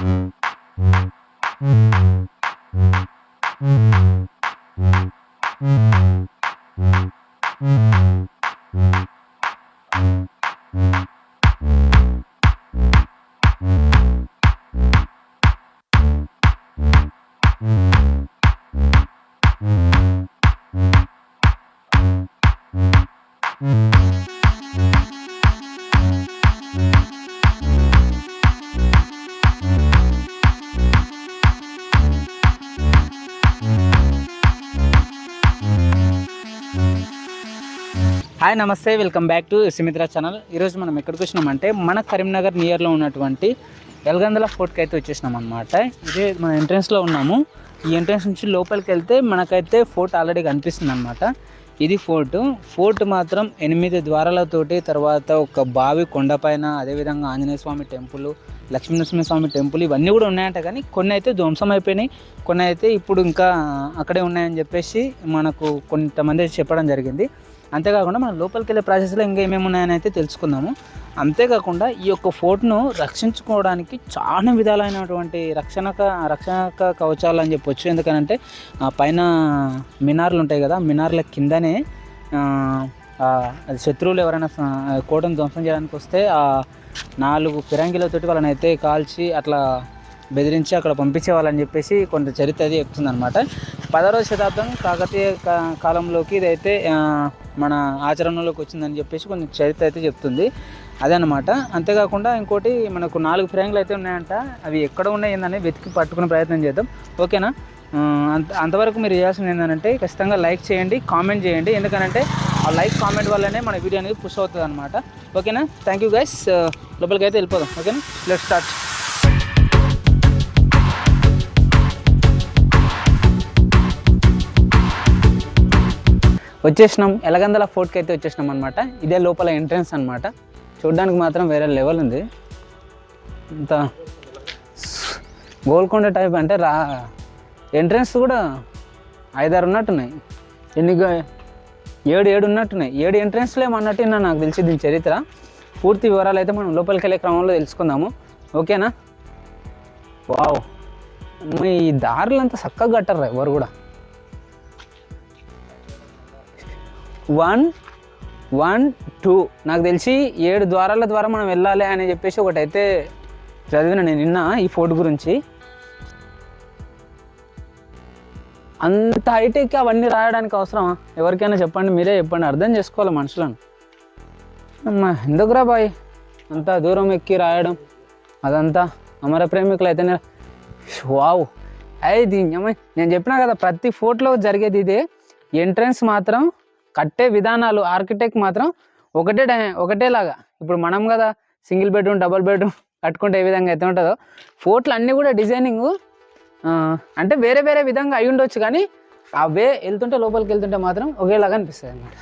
Mm-hmm. Hi నమస్తే welcome back to Sumitra channel. ఈరోజు మనం ఎక్కడికి వచ్చినామంటే మన కరీంనగర్ నియర్లో ఉన్నటువంటి ఎల్గందల ఫోర్ట్కి అయితే వచ్చేసినాం అనమాట ఇదే మన ఎంట్రన్స్లో ఉన్నాము. ఈ ఎంట్రన్స్ నుంచి లోపలికి వెళ్తే మనకైతే ఫోర్ట్ ఆల్రెడీ కనిపిస్తుంది అనమాట ఇది ఫోర్ట్ ఫోర్ట్ మాత్రం ఎనిమిది ద్వారాలతోటి తర్వాత ఒక బావి కొండపైన అదేవిధంగా ఆంజనేయ స్వామి టెంపుల్ లక్ష్మీనరసింహస్వామి టెంపుల్ ఇవన్నీ కూడా ఉన్నాయంట కానీ కొన్ని అయితే ధ్వంసం అయిపోయినాయి. కొన్ని అయితే ఇప్పుడు ఇంకా అక్కడే ఉన్నాయని చెప్పేసి మనకు కొంతమంది చెప్పడం జరిగింది. అంతేకాకుండా మనం లోపలికి వెళ్ళే ప్రాసెస్లో ఇంకా ఏమేమి ఉన్నాయని అయితే తెలుసుకుందాము. అంతేకాకుండా ఈ యొక్క ఫోర్ట్ను రక్షించుకోవడానికి చాలా విధాలైనటువంటి రక్షణక రక్షణక కవచాలు అని చెప్పొచ్చు. ఎందుకనంటే ఆ పైన మినార్లు ఉంటాయి కదా మినార్ల కిందనే అది శత్రువులు ఎవరైనా కోటను ధ్వంసం చేయడానికి వస్తే ఆ నాలుగు ఫిరంగిలతోటి వాళ్ళని అయితే కాల్చి అట్లా బెదిరించి అక్కడ పంపించేవాళ్ళని చెప్పేసి కొంత చరిత్ర అది చెప్తుంది అనమాట పదహారవ శతాబ్దం కాకతీయ కాలంలోకి ఇదైతే మన ఆచరణలోకి వచ్చిందని చెప్పేసి కొంచెం చరిత్ర అయితే చెప్తుంది. అదనమాట అంతేకాకుండా ఇంకోటి మనకు నాలుగు ఫిరంగులు అయితే ఉన్నాయంట. అవి ఎక్కడ ఉన్నాయి ఏందని వెతికి పట్టుకునే ప్రయత్నం చేద్దాం. ఓకేనా? అంత అంతవరకు మీరు చేయాల్సింది ఏంటంటే ఖచ్చితంగా లైక్ చేయండి కామెంట్ చేయండి. ఎందుకంటే ఆ లైక్ కామెంట్ వల్లనే మన వీడియో అనేది పుష్ అవుతుంది అనమాట ఓకేనా? థ్యాంక్ యూ గైస్ లోపలికి అయితే వెళ్ళిపోదాం. ఓకేనా? లెట్ స్టార్ట్ వచ్చేసినాం. ఎలగందల ఫోర్ట్కి అయితే వచ్చేసినాం అనమాట ఇదే లోపల ఎంట్రన్స్ అనమాట చూడడానికి మాత్రం వేరే లెవెల్ ఉంది. ఇంత గోల్కొండ టైప్ అంటే రా ఎంట్రన్స్ కూడా ఐదారు ఉన్నట్టున్నాయి. ఎన్ని ఏడు ఏడు ఉన్నట్టున్నాయి. ఏడు ఎంట్రన్స్లో ఏమన్నట్టు విన్నా నాకు తెలిసి దీని చరిత్ర. పూర్తి వివరాలు అయితే మనం లోపలికి వెళ్ళే క్రమంలో తెలుసుకుందాము. ఓకేనా? వావ్. మీ ఈ దారులు అంతా చక్కగా కట్టారు ఎవరు కూడా. One one two. నాకు తెలిసి ఏడు ద్వారాల ద్వారా మనం వెళ్ళాలి అని చెప్పేసి ఒకటైతే చదివిన నేను నిన్న ఈ ఫోర్ట్ గురించి. అంత హైటెక్ అవన్నీ రాయడానికి అవసరమా? ఎవరికైనా చెప్పండి మీరే చెప్పండి అర్థం చేసుకోవాలి మనుషులను. అమ్మా ఎందుకురా బాయ్? అంత దూరం ఎక్కి రాయడం అదంతా అమర ప్రేమికులు అయితేనే వావ్ అయ్యి దీని నేను చెప్పినా కదా ప్రతి ఫోర్ట్లో జరిగేది ఇదే. ఎంట్రన్స్ మాత్రం కట్టే విధానాలు ఆర్కిటెక్ట్ మాత్రం ఒకటే ఒకటేలాగా. ఇప్పుడు మనం కదా సింగిల్ బెడ్రూమ్ డబుల్ బెడ్రూమ్ కట్టుకుంటే ఏ విధంగా అయితే ఉంటుందో ఫోర్ట్లు అన్నీ కూడా డిజైనింగ్ అంటే వేరే వేరే విధంగా అయి ఉండొచ్చు కానీ అవే వెళ్తుంటే లోపలికి వెళ్తుంటే మాత్రం ఒకేలాగా అనిపిస్తుంది అన్నమాట.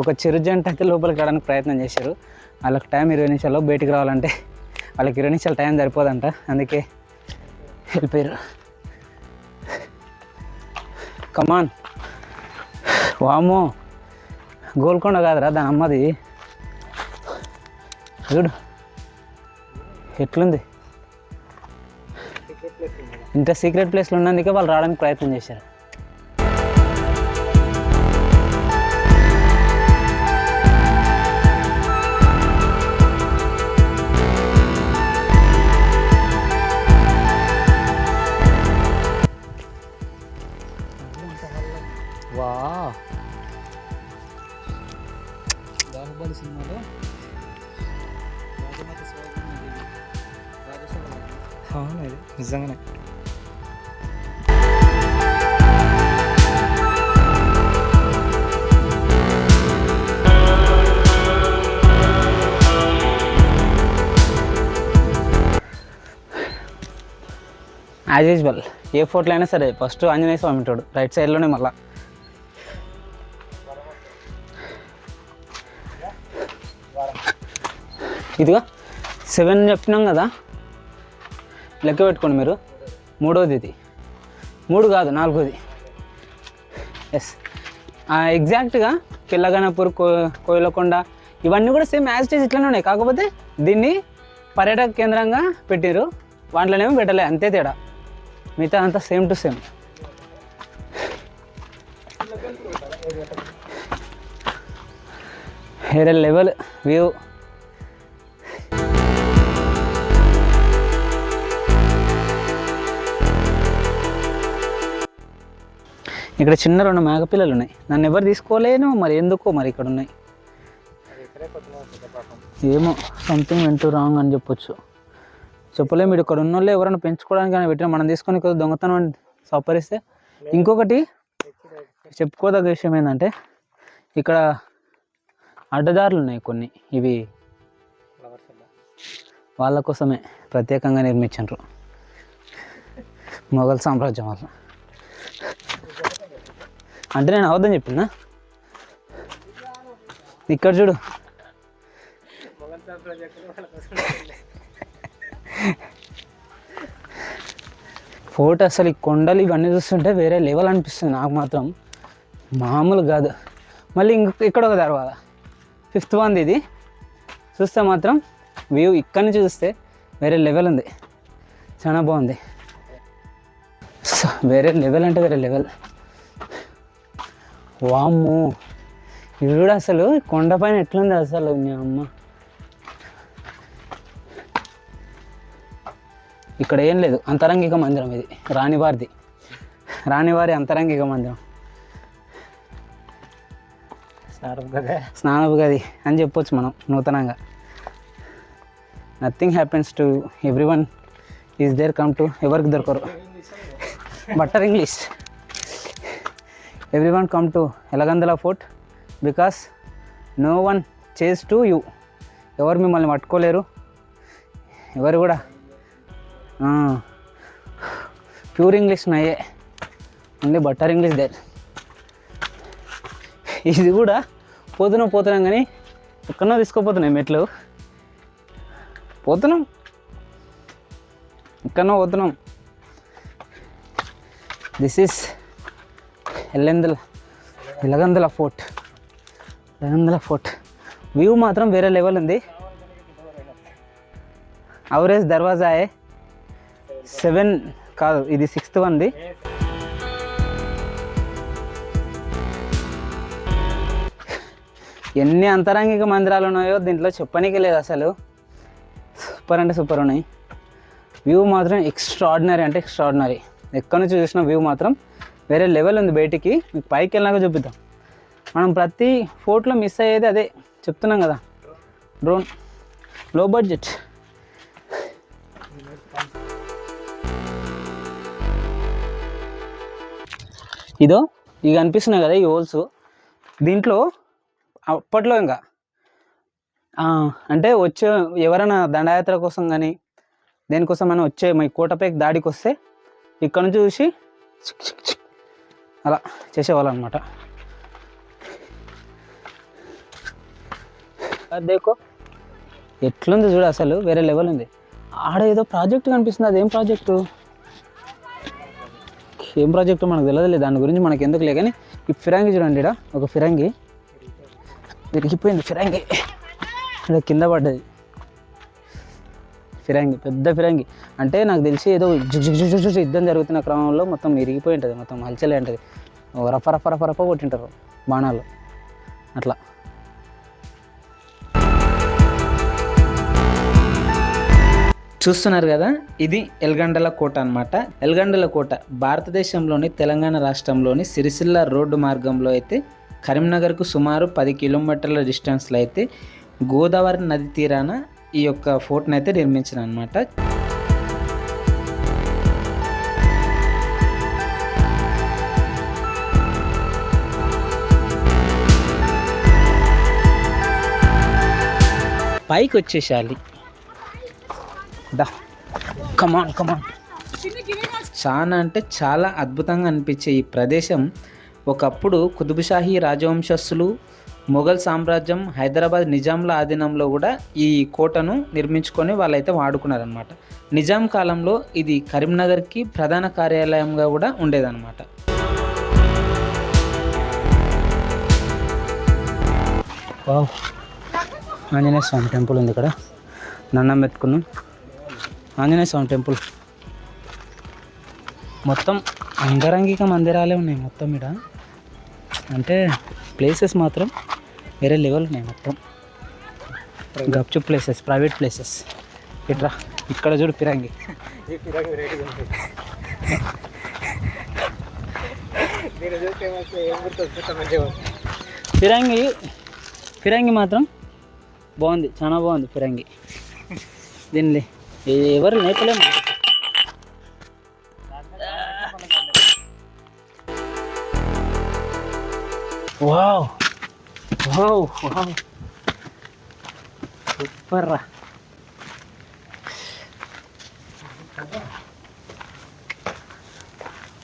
ఒక చిరు జంట అయితే లోపలికి రావడానికి ప్రయత్నం చేశారు. వాళ్ళకి టైం ఇరవై నిమిషాల్లో బయటికి రావాలంటే వాళ్ళకి ఇరవై నిమిషాలు టైం సరిపోదంట. అందుకే వెళ్ళిపోయారు. కమాన్ వామో గోల్కొండ కాదురా దాని అమ్మది. చూడు. ఎట్లుంది? ఇంత సీక్రెట్ ప్లేస్లో ఉన్నందుకే వాళ్ళు రావడానికి ప్రయత్నం చేశారు. యాజ్ యూజువల్ ఏ ఫోటోలో అయినా సరే ఫస్ట్ ఆంజనేయ స్వామి ఉంటాడు రైట్ సైడ్లోనే మళ్ళా. ఇదిగో సెవెన్ చెప్పినాం కదా లెక్క పెట్టుకోండి మీరు. మూడోది ఇది. మూడు కాదు నాలుగోది. ఎస్ ఎగ్జాక్ట్గా కిల్లగనపూర్ కో కోయిలకొండ ఇవన్నీ కూడా సేమ్ యాజ్ ఇట్లానే ఉన్నాయి. కాకపోతే దీన్ని పర్యాటక కేంద్రంగా పెట్టారు వాటిలోనేమో పెట్టలే అంతే తేడా. మిగతా అంతా సేమ్ టు సేమ్. వేరే లెవెల్ వ్యూ. ఇక్కడ చిన్న రెండు మేకపిల్లలు ఉన్నాయి. నన్ను ఎవరు తీసుకోలేను మరి ఎందుకో మరి ఇక్కడ ఉన్నాయి. ఏమో సంథింగ్ వెంటూ రాంగ్ అని చెప్పొచ్చు. చెప్పలేము. మీరు ఇక్కడ ఉన్నోళ్ళు ఎవరైనా పెంచుకోవడానికి కానీ పెట్టినా మనం తీసుకొని దొంగతనం అని సపరిస్తే ఇంకొకటి చెప్పుకోదగ్గ విషయం ఏంటంటే ఇక్కడ అడ్డదారులు ఉన్నాయి కొన్ని. ఇవి వాళ్ళ కోసమే ప్రత్యేకంగా నిర్మించారు మొఘల్ సామ్రాజ్యం వాళ్ళు. అంటే నేను అవద్దని చెప్పినా ఇక్కడ చూడు. ఫోటో అసలు ఈ కొండలు ఇవన్నీ చూస్తుంటే వేరే లెవెల్ అనిపిస్తుంది నాకు మాత్రం. మామూలు కాదు. మళ్ళీ ఇంక ఇక్కడ ఒక తర్వాత. ఫిఫ్త్ వన్ ఇది. చూస్తే మాత్రం వ్యూ ఇక్కడి నుంచి చూస్తే వేరే లెవెల్ ఉంది. చాలా బాగుంది. వేరే లెవెల్ అంటే వేరే లెవెల్. వామ్ము. ఇది కూడా అసలు కొండపైన ఎట్లుంది అసలు మీ అమ్మ? ఇక్కడ ఏం లేదు. అంతరంగిక మందిరం ఇది. రాణివారిది. రాణివారి అంతరంగిక మందిరం. స్నానపు గది అని చెప్పొచ్చు మనం నూతనంగా. Nothing happens to every one is there come to ఎవరికి దొరకరు? Butter English. Every one come to Elagandala fort because no one chase to you ఎవరు మిమ్మల్ని పట్టుకోలేరు? ఎవరు కూడా ప్యూర్ ఇంగ్లీష్ నయే. ఓన్లీ బట్టర్ ఇంగ్లీష్ దేర్ ఇది కూడా పోతున్నాం పోతున్నాం కానీ ఎక్కడో తీసుకోపోతున్నాయి మెట్లు. పోతున్నాం. ఎక్కడో పోతున్నాం. This is ఎల్లెందుల Elagandula fort Elagandula fort view మాత్రం వేరే లెవెల్ ఉంది. అవరేజ్ దర్వాజా సెవెన్ కాదు ఇది సిక్స్త్ వన్ది. ఎన్ని అంతరంగిక మందిరాలు ఉన్నాయో దీంట్లో చెప్పనీకి లేదు అసలు. సూపర్ అంటే సూపర్ ఉన్నాయి. వ్యూ మాత్రం ఎక్స్ట్రాడినరీ అంటే ఎక్స్ట్రాడినరీ ఎక్కడి నుంచి చూసిన వ్యూ మాత్రం వేరే లెవెల్ ఉంది బయటికి. మీకు పైకి వెళ్ళినాక చూపిద్దాం. మనం ప్రతి ఫోటోలో మిస్ అయ్యేది అదే. చెప్తున్నాం కదా. డ్రోన్లో బడ్జెట్ ఇదో ఇవి కనిపిస్తున్నాయి కదా ఈ హోల్స్. దీంట్లో అప్పట్లో ఇంకా అంటే వచ్చే ఎవరైనా దండయాత్ర కోసం కానీ దేనికోసం అని వచ్చే మీ కోటపైకి దాడికి వస్తే ఇక్కడ నుంచి చూసి అలా చేసేవాళ్ళు అనమాట దేకో ఎట్లుంది చూడు అసలు వేరే లెవెల్ ఉంది. ఆడ ఏదో ప్రాజెక్ట్ కనిపిస్తుంది అదేం ప్రాజెక్టు? ఏం ప్రాజెక్ట్ మనకు తెలియదు దాని గురించి మనకి ఎందుకు లే కానీ ఈ ఫిరంగి చూడండి ఇక్కడ ఒక ఫిరంగి. విరిగిపోయింది ఫిరంగి. ఇక్కడ కింద పడ్డది. ఫిరంగి పెద్ద ఫిరంగి. అంటే నాకు తెలిసి ఏదో జుగ్ యుద్ధం జరుగుతున్న క్రమంలో మొత్తం ఇరిగిపోయి ఉంటుంది మొత్తం హల్చలే ఉంటుంది. ఓ రఫ రఫ రఫ రఫ కొట్టింటారు బాణాలు. అట్లా. చూస్తున్నారు కదా? ఇది ఎల్గండల కోట అన్నమాట. ఎల్గండల కోట భారతదేశంలోని తెలంగాణ రాష్ట్రంలోని సిరిసిల్ల రోడ్డు మార్గంలో అయితే కరీంనగర్కు సుమారు పది కిలోమీటర్ల డిస్టెన్స్లో అయితే గోదావరి నది తీరాన ఈ యొక్క ఫోర్ట్ని అయితే నిర్మించిన అనమాట పైకి వచ్చేసాలి దా. కమాన్ కమాన్ చాలా అంటే చాలా అద్భుతంగా అనిపించే ఈ ప్రదేశం ఒకప్పుడు కుతుబుషాహీ రాజవంశస్థులు మొఘల్ సామ్రాజ్యం హైదరాబాద్ నిజాంల ఆధీనంలో కూడా ఈ కోటను నిర్మించుకొని వాళ్ళైతే వాడుకున్నారనమాట నిజాం కాలంలో ఇది కరీంనగర్కి ప్రధాన కార్యాలయంగా కూడా ఉండేదన్నమాట. వావ్. ఆంజనేయ స్వామి టెంపుల్ ఉంది ఇక్కడ. దండం పెట్టుకున్నాం. ఆంజనేయ స్వామి టెంపుల్. మొత్తం అంగరంగిక మందిరాలే ఉన్నాయి మొత్తం ఇక్కడ అంటే ప్లేసెస్ మాత్రం వేరే లెవెల్ ఉన్నాయి మొత్తం. గప్చు ప్లేసెస్ ప్రైవేట్ ప్లేసెస్ ఇట్రా ఇక్కడ చూడు పిరంగి. ఫిరంగి ఫిరంగి మాత్రం బాగుంది చాలా బాగుంది ఫిరంగి దీన్ని ఎవరు నేర్పలేము వావ్ వావ్ వావ్. సూపర్ రా.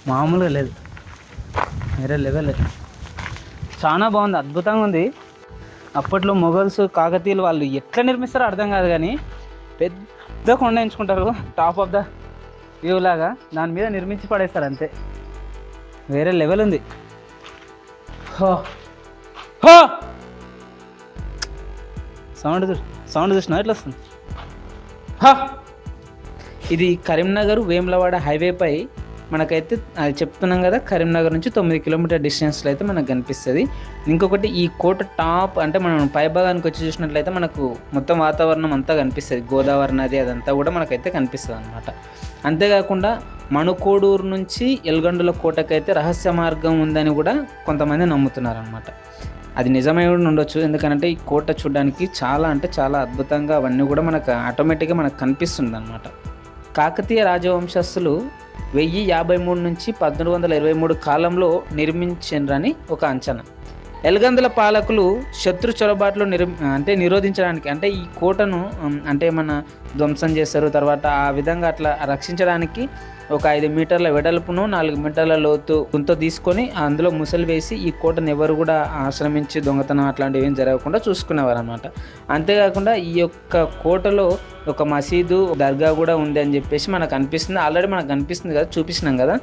మామూలుగా లేదు. వేరే లెవెల్ చాలా బాగుంది అద్భుతంగా ఉంది. అప్పట్లో మొఘల్స్ కాకతీయులు వాళ్ళు ఎట్లా నిర్మిస్తారో అర్థం కాదు కానీ పెద్ద కొండ ఎంచుకుంటారు. టాప్ ఆఫ్ ద వ్యూ లాగా. దాని మీద నిర్మించి పడేస్తారు అంతే. వేరే లెవెల్ ఉంది. హో. హో! సౌండ్ సౌండ్ చూసినా ఎట్లా వస్తుంది? హా! ఇది కరీంనగర్ వేములవాడ హైవేపై మనకైతే అది చెప్తున్నాం కదా కరీంనగర్ నుంచి తొమ్మిది కిలోమీటర్ డిస్టెన్స్లో అయితే మనకు కనిపిస్తుంది. ఇంకొకటి ఈ కోట టాప్ అంటే మనం పైభాగానికి వచ్చి చూసినట్లయితే మనకు మొత్తం వాతావరణం అంతా కనిపిస్తుంది. గోదావరి నది అదంతా కూడా మనకైతే కనిపిస్తుంది అనమాట అంతేకాకుండా మణుకోడూరు నుంచి ఎల్గండుల కోటకైతే రహస్య మార్గం ఉందని కూడా కొంతమంది నమ్ముతున్నారు అనమాట అది నిజమై కూడా ఉండొచ్చు. ఎందుకంటే ఈ కోట చూడడానికి చాలా అంటే చాలా అద్భుతంగా అవన్నీ కూడా మనకు ఆటోమేటిక్గా మనకు కనిపిస్తుంది అనమాట కాకతీయ రాజవంశస్థులు వెయ్యి యాభై మూడు నుంచి పద్నాలుగు వందల ఇరవై మూడు కాలంలో నిర్మించారని ఒక అంచనా. ఎలగందుల పాలకులు శత్రు చొరబాట్లు నిర్ అంటే నిరోధించడానికి అంటే ఈ కోటను అంటే మన ధ్వంసం చేస్తారు తర్వాత ఆ విధంగా అట్లా రక్షించడానికి ఒక ఐదు మీటర్ల వెడల్పును నాలుగు మీటర్ల లోతు గుంత తీసుకొని అందులో ముసలి వేసి ఈ కోటను ఎవరు కూడా ఆశ్రమించి దొంగతనం అట్లాంటివి ఏం జరగకుండా చూసుకునేవారు అనమాట అంతేకాకుండా ఈ యొక్క కోటలో ఒక మసీదు దర్గా కూడా ఉంది అని చెప్పేసి మనకు అనిపిస్తుంది. ఆల్రెడీ మనకు అనిపిస్తుంది కదా చూపిస్తున్నాం కదా.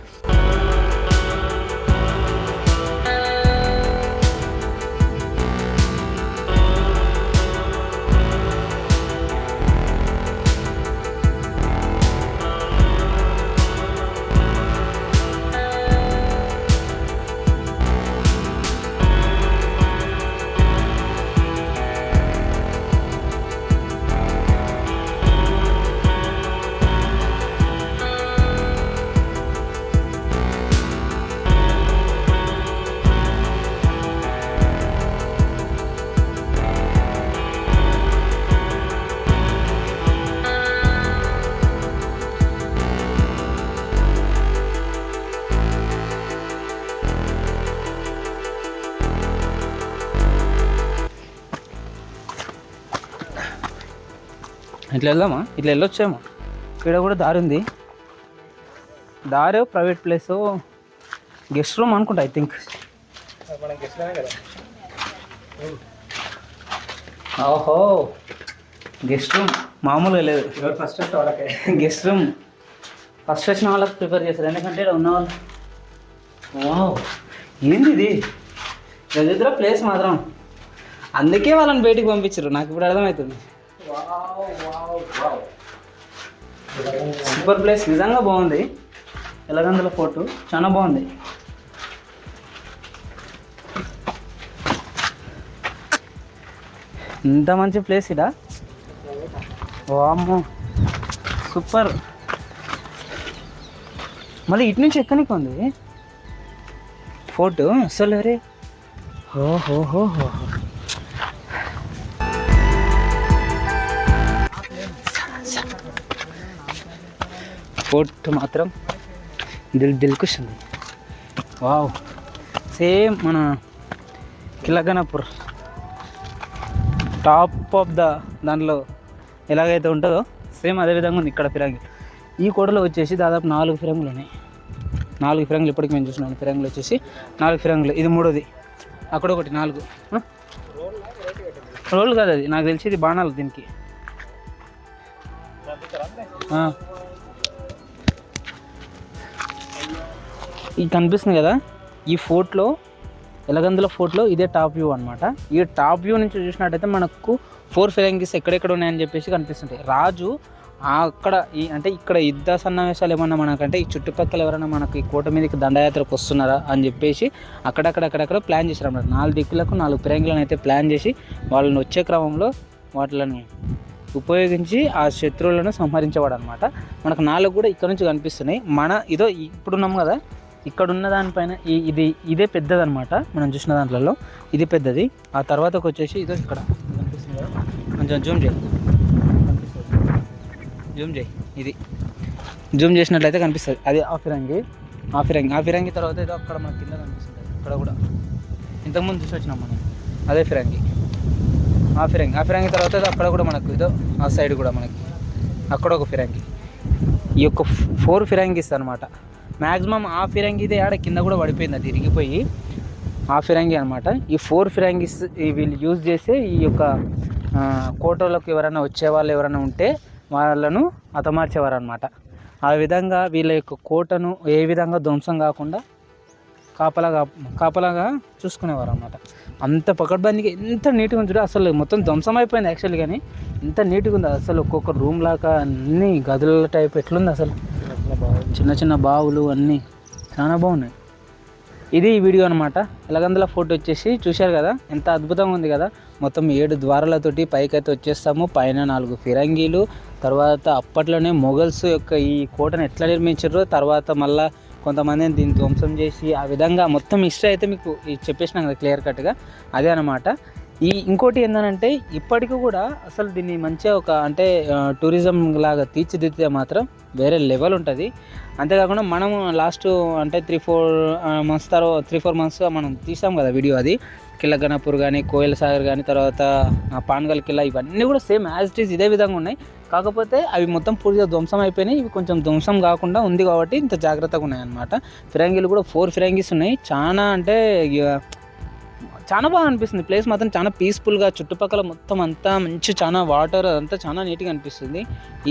ఇట్లా వెళ్దామా? ఇట్లా వెళ్ళొచ్చేమో. ఇక్కడ కూడా దారి ఉంది. దారి ప్రైవేట్ ప్లేస్ గెస్ట్ రూమ్ అనుకుంటా ఐ థింక్ ఓహో గెస్ట్ రూమ్. మామూలుగా లేదు. First guest room. ఫస్ట్ వచ్చిన వాళ్ళకి ప్రిఫర్ చేస్తారు ఎందుకంటే ఇక్కడ ఉన్న వాళ్ళు వావ్ ఏంది ఇది? దగ్గర ప్లేస్ మాత్రం. అందుకే వాళ్ళని బయటికి పంపించారు నాకు ఇప్పుడు అర్థమవుతుంది. సూపర్ ప్లేస్ నిజంగా బాగుంది. ఎలగందుల ఫోటో చాలా బాగుంది. ఇంత మంచి ప్లేస్ ఇడా? వామ్మో సూపర్ మళ్ళీ ఇటు నుంచి ఎక్కనికి ఉంది? ఫోటో అసలు అరే. హో హో హో హో మాత్రం దిల్ దిల్కుస్తుంది. వావ్. సేమ్ మన కిలగనపూర్ టాప్ ఆఫ్ ద దానిలో ఎలాగైతే ఉంటుందో సేమ్ అదే విధంగా ఉంది ఇక్కడ ఫిరంగి. ఈ కోటలో వచ్చేసి దాదాపు నాలుగు ఫిరంగులు ఉన్నాయి. నాలుగు ఫిరంగులు ఇప్పటికి మేము చూసినాం ఫిరంగులు వచ్చేసి నాలుగు ఫిరంగులు. ఇది మూడోది. అక్కడ ఒకటి నాలుగు. రోల్ కాదు అది. నాకు తెలిసి ఇది బాణాలు దీనికి. ఇది కనిపిస్తుంది కదా? ఈ ఫోర్ట్లో ఎలగందుల ఫోర్ట్లో ఇదే టాప్ వ్యూ అనమాట ఈ టాప్ వ్యూ నుంచి చూసినట్టయితే మనకు ఫోర్ ఫిరంగిస్ ఎక్కడెక్కడ ఉన్నాయని చెప్పేసి కనిపిస్తుంటాయి. రాజు అక్కడ ఈ అంటే ఇక్కడ యుద్ధ సన్నివేశాలు ఏమన్నా మనకంటే ఈ చుట్టుపక్కల ఎవరైనా మనకి ఈ కోట మీదకి దండయాత్రకు వస్తున్నారా అని చెప్పేసి అక్కడక్కడ అక్కడక్కడ ప్లాన్ చేశారు అన్నమాట నాలుగు దిక్కులకు నాలుగు ఫిరంగులను అయితే ప్లాన్ చేసి వాళ్ళని వచ్చే క్రమంలో వాటిని ఉపయోగించి ఆ శత్రువులను సంహరించేవాడు అనమాట మనకు నాలుగు కూడా ఇక్కడ నుంచి కనిపిస్తున్నాయి. మన ఇదో ఇప్పుడు ఉన్నాం కదా? ఇక్కడ ఉన్న దానిపైన ఈ ఇది ఇదే పెద్దదనమాట మనం చూసిన దాంట్లో ఇది పెద్దది. ఆ తర్వాతకు వచ్చేసి ఇదో ఇక్కడ కనిపిస్తుంది కొంచెం జూమ్ చేయి. జూమ్ చేయి. ఇది. జూమ్ చేసినట్లయితే కనిపిస్తుంది. అది ఆ ఫిరంగి. ఆ ఫిరంగి. ఆ ఫిరంగి తర్వాత ఏదో అక్కడ మన కింద కనిపిస్తుంది. ఇక్కడ కూడా. ఇంతకుముందు చూసి వచ్చినాం మనం. అదే ఫిరంగి. ఆ ఫిరంగి. ఆ ఫిరంగి తర్వాత ఏదో అక్కడ కూడా మనకు ఇదో ఆ సైడ్ కూడా మనకి. అక్కడ ఒక ఫిరంగి. ఈ యొక్క ఫోర్ ఫిరంగిస్ అనమాట మ్యాక్సిమం ఆ ఫిరంగిదే ఆడ కింద కూడా పడిపోయింది. అది ఇరిగిపోయి ఆ ఫిరంగి అనమాట ఈ ఫోర్ ఫిరంగిస్ ఈ వీళ్ళు యూజ్ చేసి ఈ యొక్క కోటలకు కోటలోకి ఎవరైనా వచ్చే వాళ్ళు ఎవరైనా ఉంటే వాళ్ళను హతమార్చేవారు అనమాట ఆ విధంగా వీళ్ళ యొక్క కోటను ఏ విధంగా ధ్వంసం కాకుండా కాపలాగా కాపలాగా చూసుకునేవారు అనమాట అంత పకడ్బందీకి ఎంత నీట్గా ఉంది అసలు మొత్తం ధ్వంసం అయిపోయింది యాక్చువల్లీ కానీ ఎంత నీట్గా ఉంది. అసలు ఒక్కొక్క రూమ్ లాగా అన్ని గదుల టైప్ ఎట్లుంది అసలు. చిన్న చిన్న బావులు అన్నీ చాలా బాగున్నాయి. ఇది ఈ వీడియో అనమాట ఎలగందుల ఫోటో వచ్చేసి చూశారు కదా? ఎంత అద్భుతంగా ఉంది కదా? మొత్తం ఏడు ద్వారాలతోటి పైకైతే వచ్చేస్తాము. పైన నాలుగు ఫిరంగీలు తర్వాత అప్పట్లోనే మొఘల్స్ యొక్క ఈ కోటను ఎట్లా నిర్మించారో తర్వాత మళ్ళా కొంతమందిని దీన్ని ధ్వంసం చేసి ఆ విధంగా మొత్తం హిస్టరీ అయితే మీకు చెప్పేసినాం కదా క్లియర్ కట్గా. అదే అనమాట ఈ ఇంకోటి ఏంటంటే ఇప్పటికీ కూడా అసలు దీన్ని మంచిగా ఒక అంటే టూరిజం లాగా తీర్చిదిద్దితే మాత్రం వేరే లెవెల్ ఉంటుంది. అంతేకాకుండా మనం లాస్ట్ అంటే త్రీ ఫోర్ మంత్స్ తర్వాత త్రీ ఫోర్ మంత్స్గా మనం తీసాం కదా వీడియో అది. కిల్లగనపూర్ కానీ కోయల సాగర్ కానీ తర్వాత పాన్గల్ కిల్లా ఇవన్నీ కూడా సేమ్ యాజ్ ఇట్ ఈస్ ఇదే విధంగా ఉన్నాయి. కాకపోతే అవి మొత్తం పూర్తిగా ధ్వంసం అయిపోయినాయి. ఇవి కొంచెం ధ్వంసం కాకుండా ఉంది కాబట్టి ఇంత జాగ్రత్తగా ఉన్నాయి అనమాట ఫిరంగీలు కూడా ఫోర్ ఫిరంగీస్ ఉన్నాయి. చాలా అంటే ఇక చాలా బాగా అనిపిస్తుంది. ప్లేస్ మాత్రం చాలా పీస్ఫుల్గా చుట్టుపక్కల మొత్తం అంతా మంచి చాలా వాటర్ అదంతా చాలా నీట్గా అనిపిస్తుంది.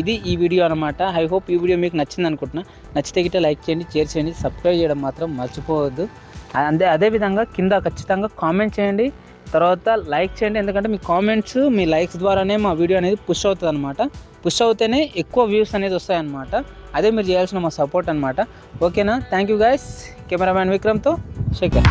ఇది ఈ వీడియో అనమాట ఐ హోప్ ఈ వీడియో మీకు నచ్చింది అనుకుంటున్నా. నచ్చితే గిట్ట లైక్ చేయండి షేర్ చేయండి సబ్స్క్రైబ్ చేయడం మాత్రం మర్చిపోవద్దు. అదే అదేవిధంగా కింద ఖచ్చితంగా కామెంట్ చేయండి. తర్వాత లైక్ చేయండి. ఎందుకంటే మీ కామెంట్స్ మీ లైక్స్ ద్వారానే మా వీడియో అనేది పుష్ అవుతుంది అనమాట పుష్ అవుతేనే ఎక్కువ వ్యూస్ అనేది వస్తాయన్నమాట. అదే మీరు చేయాల్సిన మా సపోర్ట్ అనమాట ఓకేనా? థ్యాంక్ యూ గైస్ కెమెరామ్యాన్ విక్రమ్తో శేఖర్